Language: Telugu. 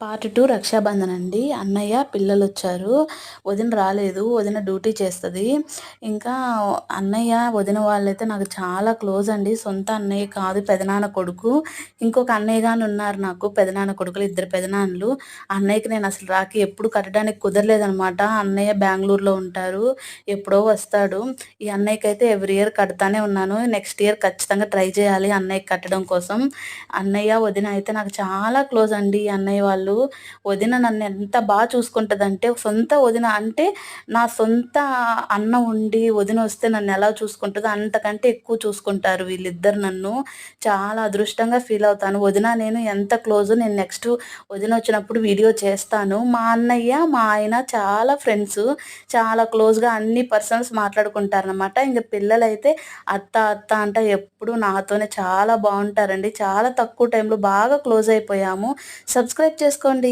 పార్ట్ టూ రక్షాబంధన్ అండి. అన్నయ్య పిల్లలు వచ్చారు వదిన రాలేదు. వదిన డ్యూటీ చేస్తుంది. ఇంకా అన్నయ్య వదిన వాళ్ళైతే నాకు చాలా క్లోజ్ అండి. సొంత అన్నయ్య కాదు పెదనాన్న కొడుకు. ఇంకొక అన్నయ్యగాను ఉన్నారు నాకు పెదనాన్న కొడుకులు ఇద్దరు పెదనాన్నలు. అన్నయ్యకి నేను అసలు రాకి ఎప్పుడు కట్టడానికి కుదరలేదనమాట అన్నయ్య బెంగళూరులో ఉంటారు. ఎప్పుడో వస్తాడు. ఈ అన్నయ్యకి అయితే ఎవ్రీ ఇయర్ కడతానే ఉన్నాను. నెక్స్ట్ ఇయర్ ఖచ్చితంగా ట్రై చేయాలి అన్నయ్యకి కట్టడం కోసం. అన్నయ్య వదిన అయితే నాకు చాలా క్లోజ్ అండి. ఈ అన్నయ్య వాళ్ళు వదిన నన్ను ఎంత బాగా చూసుకుంటుందంటే సొంత వదిన అంటే నా సొంత అన్న ఉండి వదిన వస్తే నన్ను ఎలా చూసుకుంటుందో అంతకంటే ఎక్కువ చూసుకుంటారు వీళ్ళిద్దరు నన్ను. చాలా అదృష్టంగా ఫీల్ అవుతాను. వదిన నేను ఎంత క్లోజ్ నేను నెక్స్ట్ వదిన వచ్చినప్పుడు వీడియో చేస్తాను. మా అన్నయ్య మా ఆయన చాలా ఫ్రెండ్స్ చాలా క్లోజ్గా అన్ని పర్సన్స్ మాట్లాడుకుంటారనమాట ఇంకా పిల్లలైతే అత్త అత్త అంట ఎప్పుడు నాతోనే చాలా బాగుంటారండి. చాలా తక్కువ టైంలో బాగా క్లోజ్ అయిపోయాము. సబ్స్క్రైబ్ చేసుకోండి